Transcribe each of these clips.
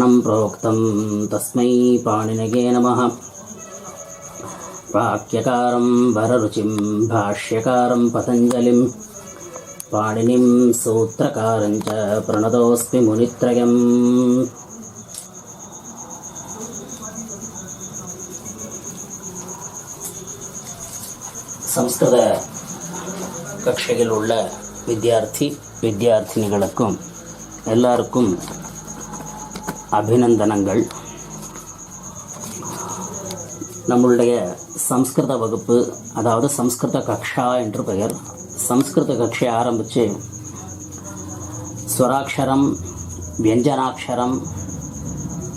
णं प्रोक्तं तस्मै पाणिनगे नमः वाक्यकारं वररुचिं भाष्यकारं पतञ्जलिं पाणिनिं सूत्रकारं च प्रणतोऽस्मि मुनित्रयम् சம்ஸ்கிருத கட்சியில் உள்ள வித்தியார்த்தி வித்தியார்த்தினிகளுக்கும் எல்லாருக்கும் அபிநந்தனங்கள். நம்மளுடைய சம்ஸ்கிருத வகுப்பு அதாவது சம்ஸ்கிருத கக்ஷா என்று பெயர். சம்ஸ்கிருத கக்ஷை ஆரம்பித்து ஸ்வராட்சரம் வியஞ்சனாட்சரம்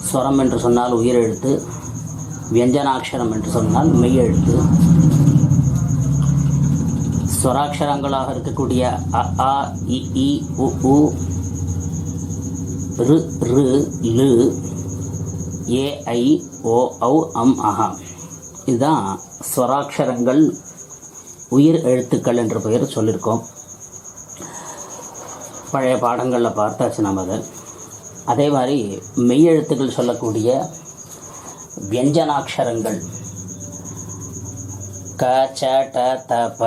ஸ்வரம் என்று சொன்னால் உயிரெழுத்து வியஞ்சனாட்சரம் என்று சொன்னால் மெய்யெழுத்து. ஸ்வராட்சரங்களாக இருக்கக்கூடிய அ ஆ இ உ உ ரு ரு லு ஏஐ ஓ ஔ அம் அஹா. இதுதான் ஸ்வராட்சரங்கள் உயிர் எழுத்துக்கள் என்ற பெயர் சொல்லியிருக்கோம் பழைய பாடங்களில் பார்த்தாச்சு நம்ம அதை. அதே மாதிரி மெய்யெழுத்துக்கள் சொல்லக்கூடிய வியஞ்சனாட்சரங்கள். க ச ட த ப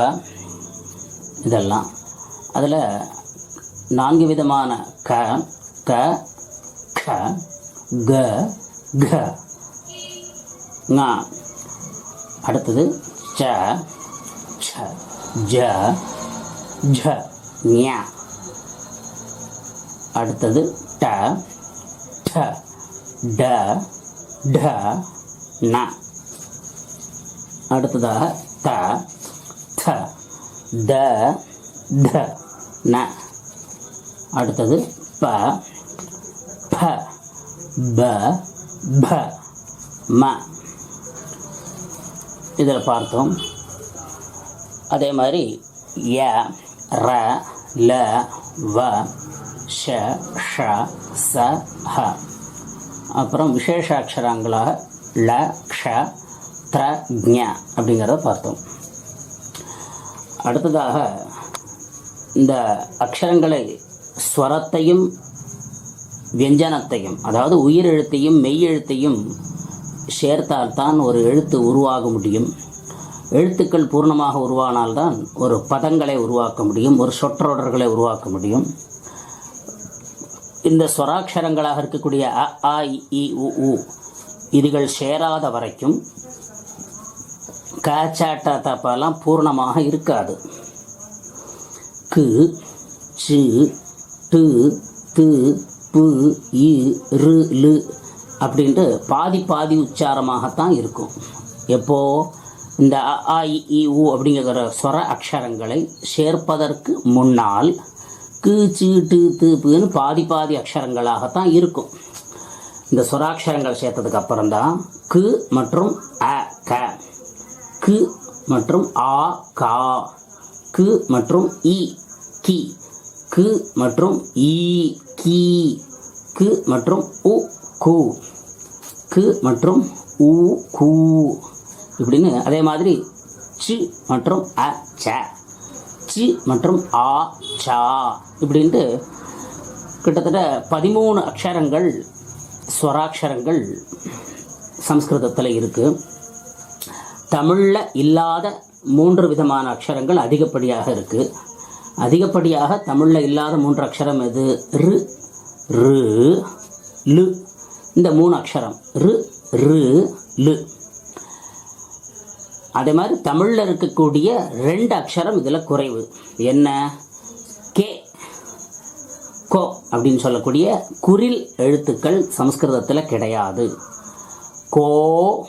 இதெல்லாம். அதில் நான்கு விதமான க க க க க. ங. அடுத்தது ச ச ஜ ஜ ஞ. அடுத்தது ட ட ட ட ந. அடுத்ததாக த த த த ந. அடுத்தது ப ப ப ப ம. இதில் பார்த்தோம். அதே மாதிரி ய ர ல வ ஷ ஷ ச ஹ. அப்புறம் விசேஷ அக்ஷரங்களாக ல க்ஷ த்ர ஜ அப்படிங்கிறத பார்த்தோம். அடுத்ததாக இந்த அக்ஷரங்களை ஸ்வரத்தையும் வியஞ்சனத்தையும் அதாவது உயிர் எழுத்தையும் மெய்யெழுத்தையும் சேர்த்தால்தான் ஒரு எழுத்து உருவாக முடியும். எழுத்துக்கள் பூர்ணமாக உருவானால்தான் ஒரு பதங்களை உருவாக்க முடியும் ஒரு சொற்றொடர்களை உருவாக்க முடியும். இந்த ஸ்வராட்சரங்களாக இருக்கக்கூடிய அ ஆ இ, உ உ இதுகள் சேராத வரைக்கும் காச்சாட்ட தப்பெல்லாம் பூர்ணமாக இருக்காது. கு சு டு து பு இ ரு லு அப்படின்ட்டு பாதி பாதி உச்சாரமாகத்தான் இருக்கும். எப்போ? இந்த அ ஆ இ உ அப்படிங்கிற ஸ்வர அக்ஷரங்களை சேர்ப்பதற்கு முன்னால் கு சி டு து புன்னு பாதி பாதி அக்ஷரங்களாகத்தான் இருக்கும். இந்த ஸ்வராட்சரங்கள் சேர்த்ததுக்கு அப்புறம்தான் கு மற்றும் அ க. கு மற்றும் ஆ கா. கு மற்றும் இ கி. கு மற்றும் ஈ. கீ கு மற்றும் உ கு கு மற்றும் உ கு இப்படின்னு அதே மாதிரி சி மற்றும் அ ச. சி மற்றும் ஆ சா. இப்படின்ட்டு கிட்டத்தட்ட பதிமூணு அக்ஷரங்கள் ஸ்வராட்சரங்கள் சம்ஸ்கிருதத்தில் இருக்குது தமிழில் இல்லாத மூன்று விதமான அக்ஷரங்கள் அதிகப்படியாக இருக்குது அதிகப்படியாக தமிழில் இல்லாத மூன்று அக்ஷரம் எது? ரு ரு லு. இந்த மூணு அக்ஷரம் ரு ரு லு. அதே மாதிரி தமிழில் இருக்கக்கூடிய ரெண்டு அக்ஷரம் இதில் குறைவு. என்ன? கே. கோ அப்படின்னு சொல்லக்கூடிய குரில் எழுத்துக்கள் சமஸ்கிருதத்தில் கிடையாது. கோ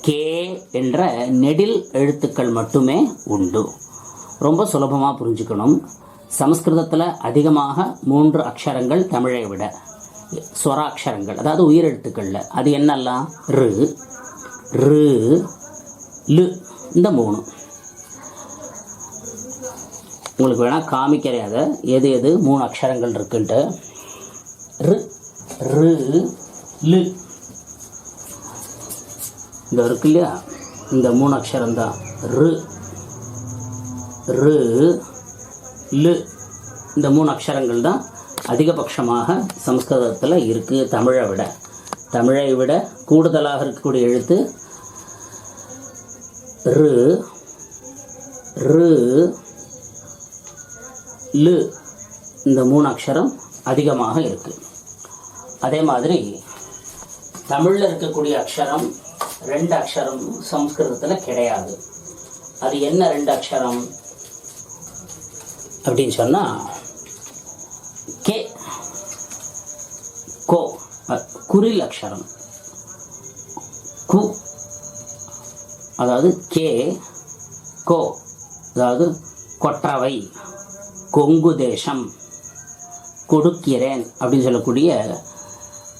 கே என்ற நெடில் எழுத்துக்கள் மட்டுமே உண்டு. ரொம்ப சுலபமாக புரிஞ்சுக்கணும். சமஸ்கிருதத்தில் அதிகமாக மூன்று அக்ஷரங்கள் தமிழை விட. ஸ்வராட்சரங்கள் அதாவது உயிரெழுத்துக்களில். அது என்னெல்லாம் ரு. ரு லு. இந்த மூணு. உங்களுக்கு வேணால் காமிக்கிறேன் அதை. எது எது? மூணு அக்ஷரங்கள் இருக்குன்ட்டு. ரு ரு லு. இந்த இருக்கு இல்லையா? இந்த மூணு அக்ஷரம் தான் ரு. ரு லு இந்த மூணு அக்ஷரங்கள் தான் அதிகபட்சமாக சம்ஸ்கிருதத்தில் இருக்குது தமிழை விட. தமிழை விட கூடுதலாக இருக்கக்கூடிய எழுத்து ரு ரு லு இந்த மூணு அக்ஷரம் அதிகமாக இருக்குது அதே மாதிரி தமிழில் இருக்கக்கூடிய அக்ஷரம் ரெண்டு அக்ஷரம் சம்ஸ்கிருதத்தில் கிடையாது. அது என்ன ரெண்டு அக்ஷரம்? அப்படின்னு சொன்னால் கே கோ குரில் அக்ஷரம். கு அதாவது கே கோ அதாவது கொற்றவை கொங்கு தேசம் கொடுக்கிறேன் அப்படின்னு சொல்லக்கூடிய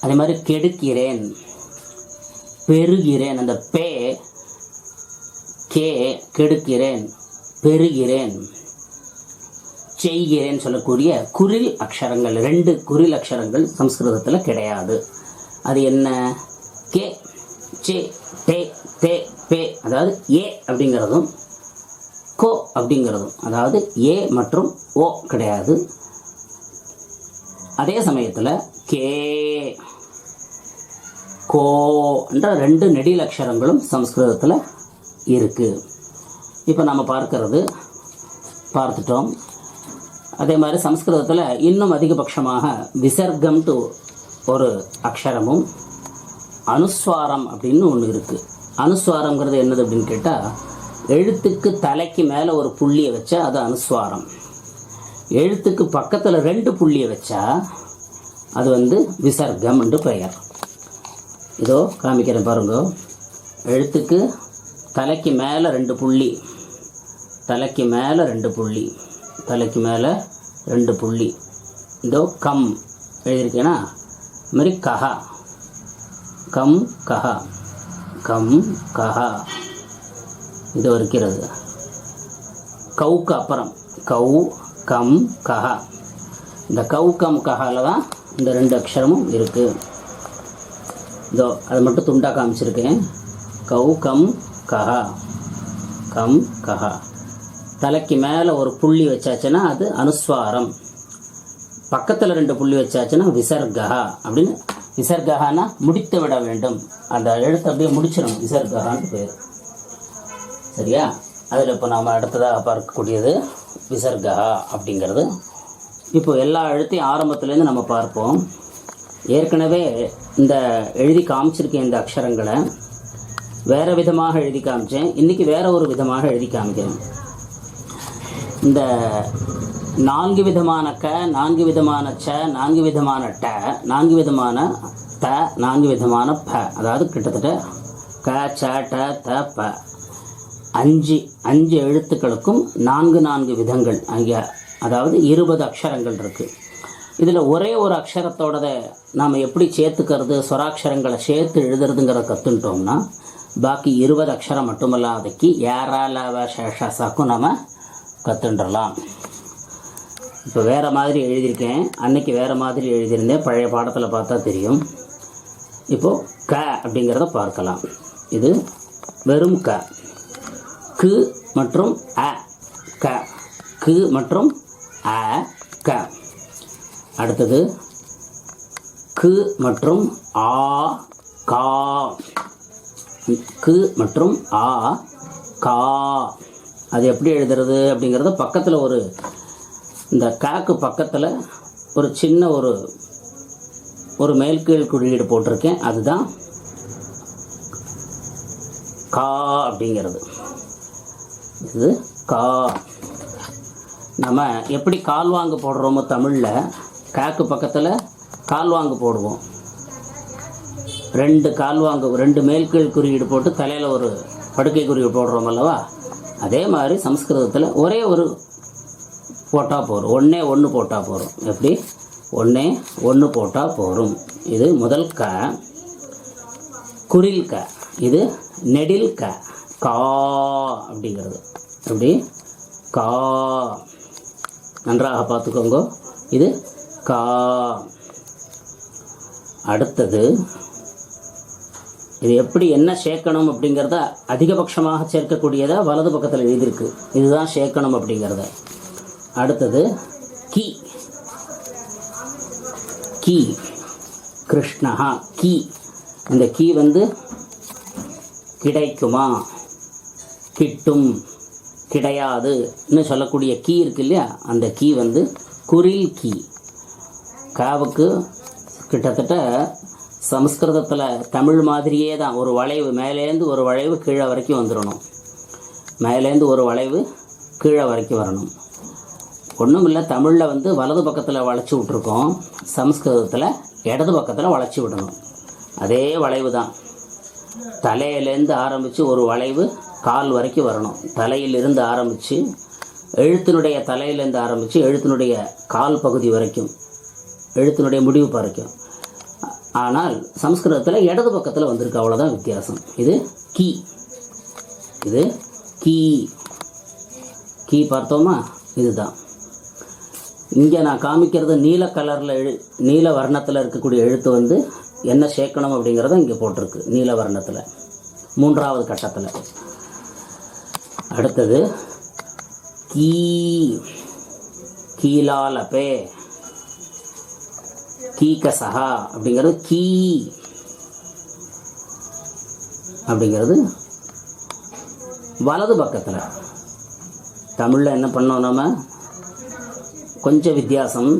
அதே மாதிரி கெடுக்கிறேன் பெருகிறேன் அந்த பே கே கெடுக்கிறேன் பெறுகிறேன். செய்கிறேன்னு சொல்லக்கூடிய குறில் அக்ஷரங்கள் ரெண்டு குறில் அக்ஷரங்கள் சம்ஸ்கிருதத்தில் கிடையாது. அது என்ன? கே சே டே தே பே அதாவது ஏ அப்படிங்கிறதும் கோ அப்படிங்கிறதும் அதாவது ஏ மற்றும் ஓ கிடையாது. அதே சமயத்தில் கே கோ என்ற ரெண்டு நெடில் அக்ஷரங்களும் சம்ஸ்கிருதத்தில் இருக்குது இப்போ நம்ம பார்க்கறது பார்த்துட்டோம். அதே மாதிரி சம்ஸ்கிருதத்தில் இன்னும் அதிகபட்சமாக விசர்க்கம்ட்டு ஒரு அக்ஷரமும் அனுஸ்வாரம் அப்படின்னு ஒன்று இருக்குது அனுஸ்வாரங்கிறது என்னது அப்படின்னு கேட்டால் எழுத்துக்கு தலைக்கு மேலே ஒரு புள்ளியை வச்சா அது அனுஸ்வாரம். எழுத்துக்கு பக்கத்தில் ரெண்டு புள்ளியை வச்சா அது வந்து விசர்க்கம் என்று பெயர். இதோ காமிக்கிறேன் பாருங்க. எழுத்துக்கு தலைக்கு மேலே ரெண்டு புள்ளி. தலைக்கு மேலே ரெண்டு புள்ளி. தலைக்கு மேலே ரெண்டு புள்ளி. இதோ கம் எழுதியிருக்கேன்னா இது மாதிரி கஹா கம் கஹா. கம் கஹா. இது இருக்கிறது கவுக்கு அப்புறம். கவு கம் கஹா. இந்த கவு கம் கஹாவில் தான் இந்த ரெண்டு அக்ஷரமும் இருக்குது இதோ அதை மட்டும் துண்டாக காமிச்சிருக்கேன். கவு கம் கஹா. கம் கஹா. தலைக்கு மேலே ஒரு புள்ளி வச்சாச்சுன்னா அது அனுஸ்வாரம். பக்கத்தில் ரெண்டு புள்ளி வச்சாச்சுன்னா விசர்கா. அப்படின்னு விசர்கானா முடித்து விட வேண்டும். அந்த எழுத்து அப்படியே முடிச்சிடணும் விசர்கான்னு பேர். சரியா? அதில் இப்போ நாம் அடுத்ததாக பார்க்கக்கூடியது விசர்கா அப்படிங்கிறது. இப்போ எல்லா எழுத்தையும் ஆரம்பத்துலேருந்து நம்ம பார்ப்போம். ஏற்கனவே இந்த எழுதி காமிச்சிருக்கேன் இந்த அக்ஷரங்களை. வேறு விதமாக எழுதி காமிச்சேன். இன்றைக்கி வேறு ஒரு விதமாக எழுதி காமிக்கிறேன். இந்த நான்கு விதமான க நான்கு விதமான ச நான்கு விதமான ட நான்கு விதமான த நான்கு விதமான ப. அதாவது கிட்டத்தட்ட க ச ட த ப. அஞ்சு அஞ்சு எழுத்துக்களுக்கும் நான்கு நான்கு விதங்கள் அங்கே அதாவது இருபது அக்ஷரங்கள் இருக்குது இதில் ஒரே ஒரு அக்ஷரத்தோடத நாம் எப்படி சேர்த்துக்கிறது ஸ்வராட்சரங்களை சேர்த்து எழுதுறதுங்கிறத கற்றுட்டோம்னா பாக்கி இருபது அக்ஷரம் மட்டுமல்லாதக்கு ஏராளவ லவ சேஷாசாக்கும் நம்ம கற்றுன்றலாம் இப்போ வேறு மாதிரி எழுதியிருக்கேன். அன்னைக்கு வேறு மாதிரி எழுதியிருந்தேன். பழைய பாடத்தில் பார்த்தா தெரியும். இப்போது க அப்படிங்கிறத பார்க்கலாம். இது வெறும் க. கு மற்றும் அ. க. கு மற்றும் அ. க. அடுத்தது கு மற்றும் ஆ. கா. கு மற்றும் ஆ. கா. அது எப்படி எழுதுறது அப்படிங்கிறத பக்கத்தில் ஒரு இந்த காக்கு பக்கத்தில் ஒரு சின்ன ஒரு ஒரு மேல்கீழ் குறியீடு போட்டிருக்கேன். அதுதான் கா அப்படிங்கிறது. இது கா. நம்ம எப்படி கால்வாங்கு போடுறோமோ தமிழில் காக்கு பக்கத்தில் கால்வாங்கு போடுவோம். ரெண்டு கால்வாங்கு ரெண்டு மேல்கீழ் குறியீடு போட்டு தலையில் ஒரு படுக்கை குறியீடு போடுறோம் அல்லவா? அதே மாதிரி சம்ஸ்கிருதத்தில் ஒரே ஒரு போட்டால் போதும் ஒன்றே ஒன்று போட்டால் போதும் எப்படி? ஒன்றே ஒன்று போட்டால் போதும் இது முதல் க. குரில் க. இது நெடில் க. கா அப்படிங்கிறது. எப்படி? கா. நன்றாக பார்த்துக்கோங்க. இது கா. அடுத்தது இது எப்படி என்ன சேர்க்கணும் அப்படிங்கிறத அதிகபட்சமாக சேர்க்கக்கூடியதை வலது பக்கத்தில் எழுதியிருக்கு. இதுதான் சேர்க்கணும் அப்படிங்கிறத. அடுத்தது கி. கீ. கிருஷ்ணஹா கீ. இந்த கீ வந்து கிடைக்குமா? கிட்டும். கிடையாதுன்னு சொல்லக்கூடிய கீ இருக்கு இல்லையா? அந்த கீ வந்து குரில் கீ. காவுக்கு கிட்டத்தட்ட சமஸ்கிருதத்தில் தமிழ் மாதிரியே தான். ஒரு வளைவு மேலேருந்து ஒரு வளைவு கீழே வரைக்கும் வந்துடணும் மேலேருந்து ஒரு வளைவு கீழே வரைக்கும் வரணும். ஒன்றும் இல்லை தமிழில் வந்து வலது பக்கத்தில் வளைச்சி விட்ருக்கோம் சமஸ்கிருதத்தில் இடது பக்கத்தில் வளைச்சி விடணும். அதே வளைவு தான். தலையிலேருந்து ஆரம்பித்து ஒரு வளைவு கால் வரைக்கும் வரணும். தலையிலிருந்து ஆரம்பித்து எழுத்தினுடைய தலையிலேருந்து ஆரம்பித்து எழுத்தினுடைய கால் பகுதி வரைக்கும் எழுத்தினுடைய முடிவு வரைக்கும். ஆனால் சமஸ்கிருதத்தில் இடது பக்கத்தில் வந்திருக்கு அவ்வளோதான் வித்தியாசம். இது கீ. இது கீ. கீ பார்த்தோமா? இதுதான். இங்கே நான் காமிக்கிறது நீல கலரில் எழு நீல வர்ணத்தில் இருக்கக்கூடிய எழுத்து வந்து என்ன சேர்க்கணும் அப்படிங்கிறத இங்கே போட்டிருக்கு நீல வர்ணத்தில். மூன்றாவது கட்டத்தில். அடுத்தது கீ. கீலாலபே கீகசகா அப்படிங்கிறது கீ. அப்படிங்கிறது வலது பக்கத்தில். தமிழில் என்ன பண்ணோம் நம்ம கொஞ்சம் வித்தியாசம்.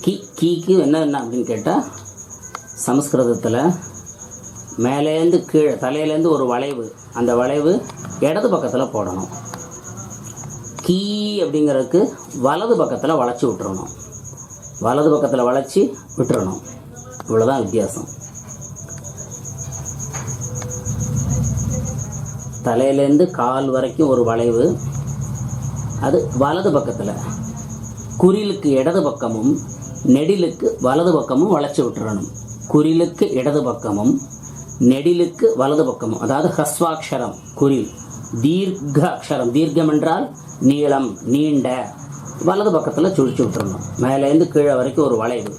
கீ கீக்கு என்ன என்ன அப்படின்னு கேட்டால் சமஸ்கிருதத்தில் மேலேருந்து கீழே தலையிலேருந்து ஒரு வளைவு அந்த வளைவு இடது பக்கத்தில் போடணும். கீ அப்படிங்கிறதுக்கு வலது பக்கத்தில் வளைச்சி விட்டுறணும். வலது பக்கத்தில் வளைச்சி விட்டுறணும். இவ்வளோதான் வித்தியாசம். தலையிலேருந்து கால் வரைக்கும் ஒரு வளைவு. அது வலது பக்கத்தில். குறிலுக்கு இடது பக்கமும் நெடிலுக்கு வலது பக்கமும் வளைச்சி விட்டுறணும். குறிலுக்கு இடது பக்கமும் நெடிலுக்கு வலது பக்கமும். அதாவது ஹஸ்வாக்ஷரம் குறில். தீர்க்க அக்ஷரம் தீர்க்கம் என்றால் நீளம் நீண்ட. வலது பக்கத்தில் சுழிச்சு விட்டுறணும். மேலேருந்து கீழே வரைக்கும் ஒரு வளைவு.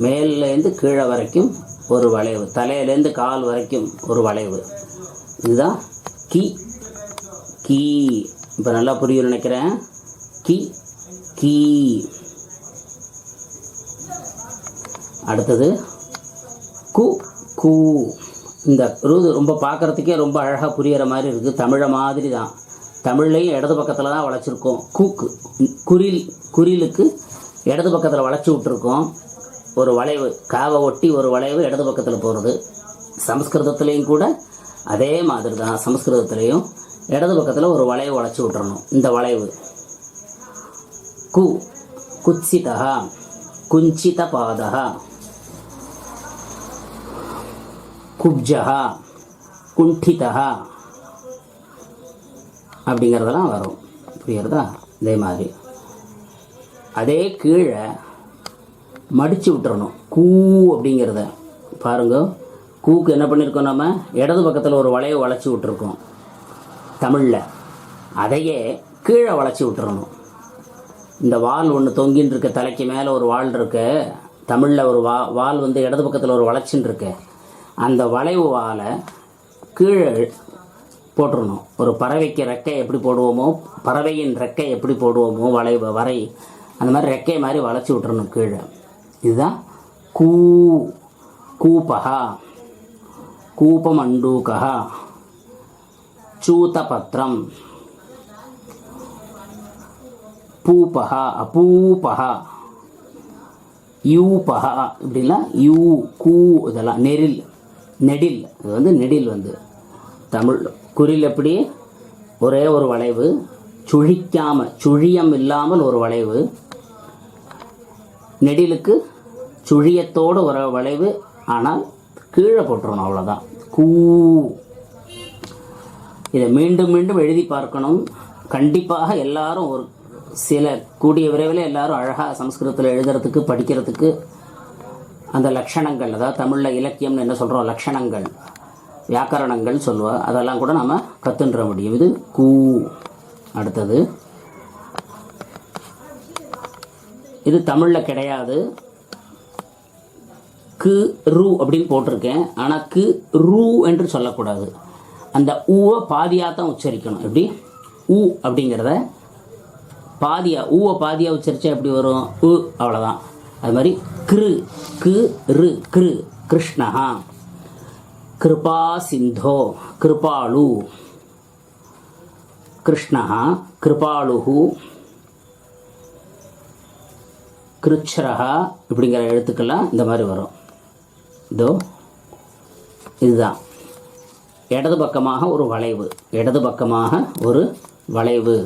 மேலேருந்து கீழே வரைக்கும் ஒரு வளைவு. தலையிலேருந்து கால் வரைக்கும் ஒரு வளைவு. இதுதான் கி. கீ. இப்போ நல்லா புரியும் நினைக்கிறேன். கி. கீ. அடுத்தது கு. கூ. இந்த ரூது ரொம்ப பார்க்குறதுக்கே ரொம்ப அழகாக புரியிற மாதிரி இருக்குது தமிழை மாதிரி தான். தமிழ்லையும் இடது பக்கத்தில் தான் வளைச்சிருக்கோம். கூக்கு குறில் குறிலுக்கு இடது பக்கத்தில் வளைச்சி விட்டுருக்கோம். ஒரு வளைவு காவை ஒட்டி ஒரு வளைவு இடது பக்கத்தில் போகிறது சமஸ்கிருதத்துலேயும் கூட அதே மாதிரி தான் சமஸ்கிருதத்துலேயும் இடது பக்கத்தில் ஒரு வளைவு வளைச்சி விட்டுறணும். இந்த வளைவு. கு குத்சிதா குஞ்சித பாதா குப்ஜா குண்டிதா அப்படிங்கிறதெல்லாம் வரும். புரியுறதா இதே மாதிரி. அதே கீழே மடித்து விட்டுறணும். கூ அப்படிங்கிறத. பாருங்க. கூக்கு என்ன பண்ணியிருக்கோம் நம்ம இடது பக்கத்தில் ஒரு வளையை வளைச்சி விட்டுருக்கோம். தமிழில். அதையே கீழே வளைச்சி விட்டுறணும். இந்த வால் ஒன்று தொங்கின்னு இருக்க தலைக்கு மேலே ஒரு வால் இருக்கு. தமிழில் ஒரு வா வால் வந்து இடது பக்கத்தில் ஒரு வளைச்சின்னு இருக்கு. அந்த வளைவு வாலை கீழே போட்டுடணும் ஒரு பறவைக்கு ரெக்கை எப்படி போடுவோமோ பறவையின் ரெக்கை எப்படி போடுவோமோ வளை வரை அந்த மாதிரி ரெக்கை மாதிரி வளைச்சி விட்டுறணும் கீழே. இதுதான் கூ கூபகா கூபமண்டூகா சூத்தபத்திரம் பூபகா அபூபகா யூபகா இப்படிலாம் யூ கூ இதெல்லாம் நெரில் நெடில் இது வந்து நெடில் வந்து தமிழ். குறியில் எப்படி? ஒரே ஒரு வளைவு. சுழிக்காமல் சுழியம் இல்லாமல் ஒரு வளைவு. நெடிலுக்கு சுழியத்தோடு ஒரு வளைவு. ஆனால் கீழே போட்டுருணும் அவ்வளோதான் கூ. இதை மீண்டும் மீண்டும் எழுதி பார்க்கணும். கண்டிப்பாக எல்லாரும் ஒரு சில கூடிய விரைவில் எல்லாரும் அழகாக சம்ஸ்கிருதத்தில் எழுதுறதுக்கு படிக்கிறதுக்கு அந்த லட்சணங்கள் அதாவது தமிழில் இலக்கியம்னு என்ன சொல்கிறோம் லட்சணங்கள். வியாக்கரணங்கள் சொல்லுவா. அதெல்லாம் கூட நம்ம கற்றுன்ற முடியும். இது கூ. அடுத்தது. இது தமிழில் கிடையாது. கு ரு அப்படின்னு போட்டிருக்கேன். ஆனால் கு ரு என்று சொல்லக்கூடாது. அந்த ஊவை பாதியாக தான் உச்சரிக்கணும். எப்படி? ஊ அப்படிங்கிறத பாதியாக ஊவை பாதியாக உச்சரித்தா எப்படி வரும்? உ அவ்வளோதான் அது மாதிரி கிரு கு ரு கிரு கிருஷ்ணஹா. கிருபா சிந்தோ கிருபாலு. கிருஷ்ணஹா கிருபாளுஹு கிருச்சரகா இப்படிங்கிற எழுத்துக்கெல்லாம் இந்த மாதிரி வரும். இதோ இதுதான். இடது பக்கமாக ஒரு வளைவு. இடது பக்கமாக ஒரு வளைவு.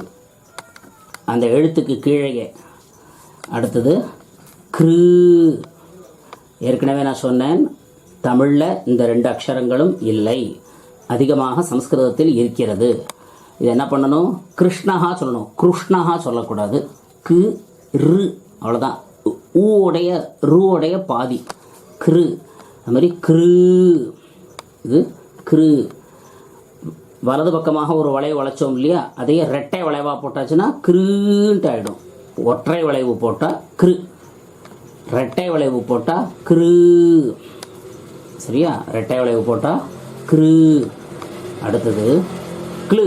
அந்த எழுத்துக்கு கீழே அடுத்தது கிரு. ஏற்கனவே நான் சொன்னேன் தமிழில் இந்த ரெண்டு அக்ஷரங்களும் இல்லை. அதிகமாக சமஸ்கிருதத்தில் இருக்கிறது. இது என்ன பண்ணணும்? கிருஷ்ணஹா சொல்லணும். கிருஷ்ணஹா சொல்லக்கூடாது. கு ரு அவ்வளோதான் ஊடைய ரூவுடைய பாதி. கிரு. அது மாதிரி கிரு. இது கிரு. வலது பக்கமாக ஒரு வளைவு வளைச்சோம் இல்லையா? அதையே ரெட்டை வளைவாக போட்டாச்சுன்னா கிருன்ட்டு ஆகிடும் ஒற்றை வளைவு போட்டால் கிரு. ரெட்டை வளைவு போட்டால் கிரு. சரியா? ரெட்டை வளைவு போட்டால் கிரு. அடுத்தது கிளு.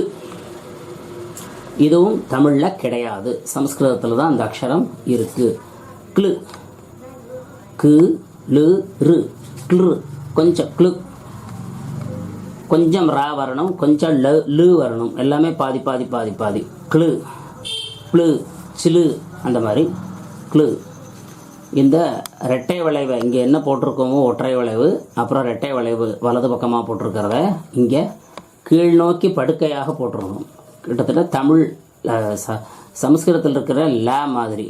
இதுவும் தமிழில் கிடையாது. சமஸ்கிருதத்தில் தான் அந்த அக்ஷரம் இருக்குது கிளு. கு லு ரு. கிளு. கொஞ்சம் கிளு. கொஞ்சம் ரா வரணும் கொஞ்சம் ல லு வரணும். எல்லாமே பாதி பாதி பாதி பாதி. கிளு. க்ளு சிலு. அந்த மாதிரி. கிளு. இந்த ரெட்டை வளைவை இங்கே என்ன போட்டிருக்கோமோ ஒற்றை வளைவு அப்புறம் ரெட்டை வளைவு வலது பக்கமாக போட்டிருக்கிறத இங்கே கீழ் நோக்கி படுக்கையாக போட்டிருக்கணும் கிட்டத்தட்ட தமிழ் ச சமஸ்கிருதத்தில் இருக்கிற ல மாதிரி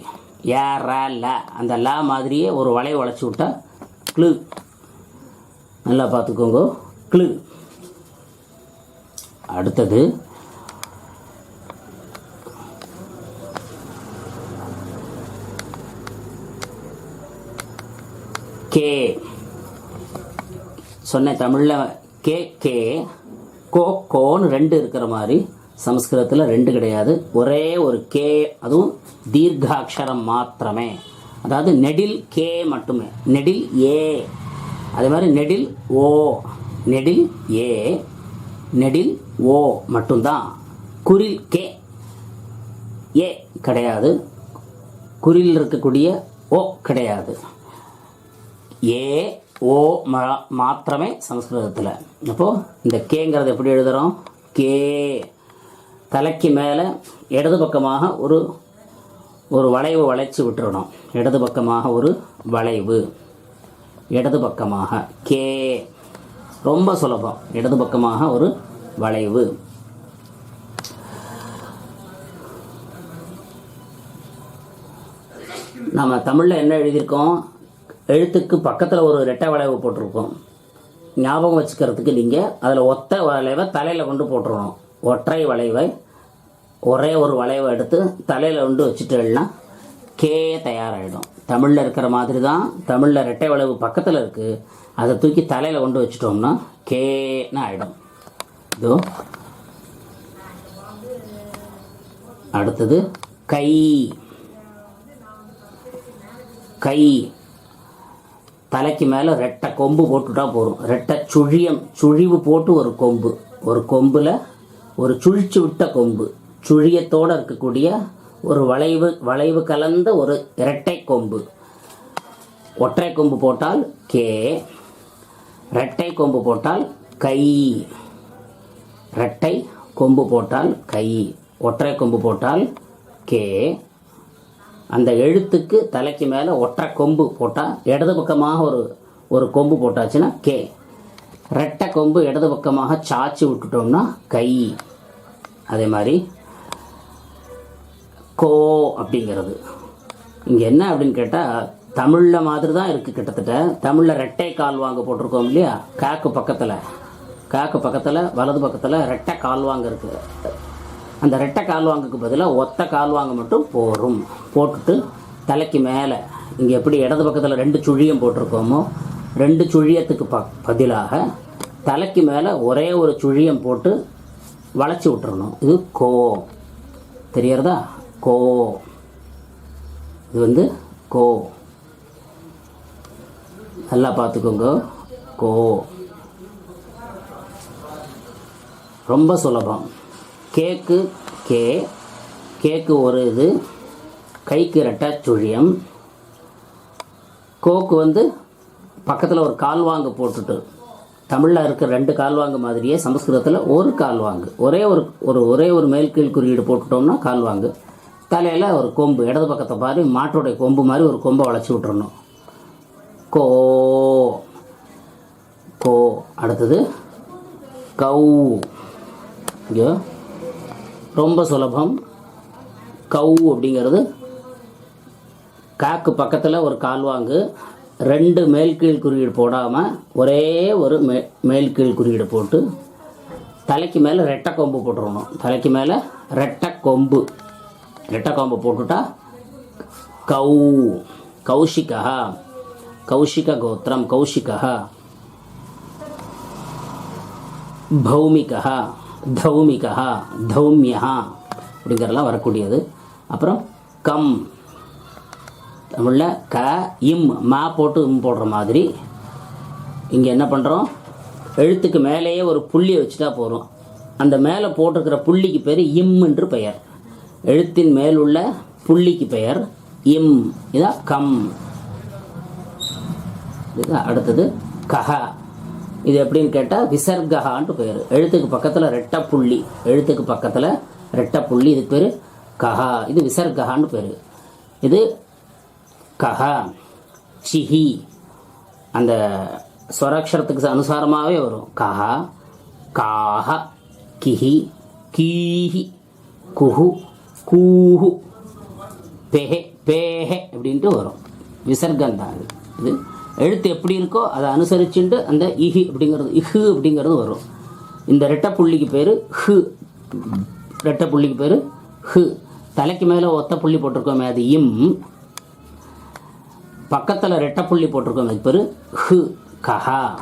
ஏ ர ல அந்த ல மாதிரியே ஒரு வளைவு வளைச்சி விட்டால் கிளு. நல்லா பார்த்துக்கோங்க கிளு. அடுத்தது கே. சொன்னேன் தமிழில் கே கே. கோ கோன்னு ரெண்டு இருக்கிற மாதிரி சமஸ்கிருதத்தில் ரெண்டு கிடையாது. ஒரே ஒரு கே அதுவும் தீர்காட்சரம் மாத்திரமே. அதாவது நெடில் கே மட்டுமே. நெடில் ஏ. அதே மாதிரி நெடில் ஓ. நெடில் ஏ. நெடில் ஓ மட்டும்தான். குரில் கே. ஏ கிடையாது. குறில் இருக்கக்கூடிய ஓ கிடையாது. ஏ ஓ ம மாத்திரமே சமஸ்கிருதத்தில். அப்போது இந்த கேங்கிறது எப்படி எழுதுகிறோம் கே தலைக்கு மேலே இடது பக்கமாக ஒரு ஒரு வளைவு வளைச்சி விட்டுறணும். இடது பக்கமாக ஒரு வளைவு. இடது பக்கமாக கே. ரொம்ப சுலபம். இடது பக்கமாக ஒரு வளைவு. நம்ம தமிழில் என்ன எழுதியிருக்கோம்? எழுத்துக்கு பக்கத்தில் ஒரு ரெட்டை வளைவு போட்டிருக்கோம். ஞாபகம் வச்சுக்கிறதுக்கு நீங்கள் அதில் ஒத்த வளைவை தலையில் கொண்டு போட்டுருணும் ஒற்றை வளைவை ஒரே ஒரு வளைவை எடுத்து தலையில் கொண்டு வச்சுட்டேன்னா கே தயாராகிடும் தமிழில் இருக்கிற மாதிரி தான் தமிழில் ரெட்டை வளைவு பக்கத்தில் இருக்குது அதை தூக்கி தலையில் கொண்டு வச்சுட்டோம்னா கேன்னு ஆகிடும் இதோ. அடுத்தது கை. கை. தலைக்கு மேலே ரெட்டை கொம்பு போட்டுட்டா போதும். ரெட்டை சுழியம் சுழிவு போட்டு ஒரு கொம்பு. ஒரு கொம்பில் ஒரு சுழிச்சு விட்ட கொம்பு. சுழியத்தோடு இருக்கக்கூடிய ஒரு வளைவு வளைவு கலந்த ஒரு இரட்டை கொம்பு. ஒற்றை கொம்பு போட்டால் கே. ரெட்டை கொம்பு போட்டால் கை. ரெட்டை கொம்பு போட்டால் கை. ஒற்றை கொம்பு போட்டால் கே. அந்த எழுத்துக்கு தலைக்கு மேலே ஒற்றை கொம்பு போட்டால் இடது பக்கமாக ஒரு ஒரு கொம்பு போட்டாச்சுன்னா கே. ரெட்டை கொம்பு இடது பக்கமாக சாச்சி விட்டுட்டோம்னா கை. அதே மாதிரி கோ அப்படிங்கிறது. இங்கே என்ன அப்படின்னு கேட்டால் தமிழில் மாதிரி தான் இருக்குது கிட்டத்தட்ட. தமிழில் ரெட்டை கால் வாங்க போட்டிருக்கோம் இல்லையா? காக்கு பக்கத்தில். காக்கு பக்கத்தில் வலது பக்கத்தில் ரெட்டை கால்வாங்க இருக்குது அந்த ரெட்டை கால்வாங்குக்கு பதிலாக ஒத்த கால்வாங்க மட்டும் போரும் போட்டுட்டு தலைக்கு மேலே இங்கே எப்படி இடது பக்கத்தில் ரெண்டு சுழியம் போட்டிருக்கோமோ ரெண்டு சுழியத்துக்கு ப பதிலாக தலைக்கு மேலே ஒரே ஒரு சுழியம் போட்டு வளைச்சி விட்டுறணும். இது கோ. தெரியறதா கோ. இது வந்து கோ. நல்லா பார்த்துக்கோங்க. கோ. ரொம்ப சுலபம். கேக்கு கே கேக்கு ஒரு இது கைக்கு ரெட்டை சுழியம். கோக்கு வந்து பக்கத்தில் ஒரு கால்வாங்கு போட்டுட்டு தமிழில் இருக்கிற ரெண்டு கால்வாங்கு மாதிரியே சமஸ்கிருதத்தில் ஒரு கால்வாங்கு. ஒரே ஒரு ஒரு ஒரே ஒரு மேல் கீழ் குறியீடு போட்டுட்டோம்னா கால்வாங்கு. தலையில் ஒரு கொம்பு இடது பக்கத்தை பாரு மாட்டோடைய கொம்பு மாதிரி ஒரு கொம்பை வளைச்சி விட்டுறணும். கோ கோ. அடுத்தது கௌ. ஐயோ ரொம்ப சுலபம். கவு அப்படிங்கிறது காக்கு பக்கத்தில் ஒரு கால்வாங்கு ரெண்டு மேல்கீழ் குறியீடு போடாமல் ஒரே ஒரு மே மேல்கீழ் குறியீடு போட்டு தலைக்கு மேலே ரெட்டை கொம்பு போட்டுருணும் தலைக்கு மேலே ரெட்டை கொம்பு. ரெட்டை கொம்பு போட்டுட்டா கௌ கௌஷிகா கௌஷிக கோத்திரம். கௌஷிகா பௌமிகா தௌமிகா தௌமியா அப்படிங்கிறதெல்லாம் வரக்கூடியது. அப்புறம் கம். தமிழில் க இம் மா போட்டு இம் போடுற மாதிரி. இங்கே என்ன பண்ணுறோம் எழுத்துக்கு மேலேயே ஒரு புள்ளியை வச்சுட்டா போகிறோம் அந்த மேலே போட்டிருக்கிற புள்ளிக்கு பேர் இம் என்று பெயர். எழுத்தின் மேலுள்ள புள்ளிக்கு பெயர் இம். இதான் கம். இதுதான் அடுத்தது கஹா. இது எப்படின்னு கேட்டால் விசர்கஹான்ட்டு பேர். எழுத்துக்கு பக்கத்தில் ரெட்டை புள்ளி எழுத்துக்கு பக்கத்தில் ரெட்ட புள்ளி இதுக்கு பேர் கஹா. இது விசர்கஹான்னு பேர். இது கஹா சிஹி. அந்த ஸ்வராட்சரத்துக்கு அனுசாரமாகவே வரும். கஹா காஹ கிஹி கீஹி குஹு கூஹு பேஹே பேஹே அப்படின்ட்டு வரும். விசர்க்கம் தான் அது இது எழுத்து எப்படி இருக்கோ அதை அனுசரிச்சுட்டு அந்த இஹி அப்படிங்கிறது இஹு அப்படிங்கிறது வரும். இந்த ரெட்டை புள்ளிக்கு பேர் ஹு. ரெட்டை புள்ளிக்கு பேர் ஹு. தலைக்கு மேலே ஒத்த புள்ளி போட்டிருக்கோமே அது இம். பக்கத்தில் ரெட்டை புள்ளி போட்டிருக்கோமே அது பேர் ஹு. கஹா.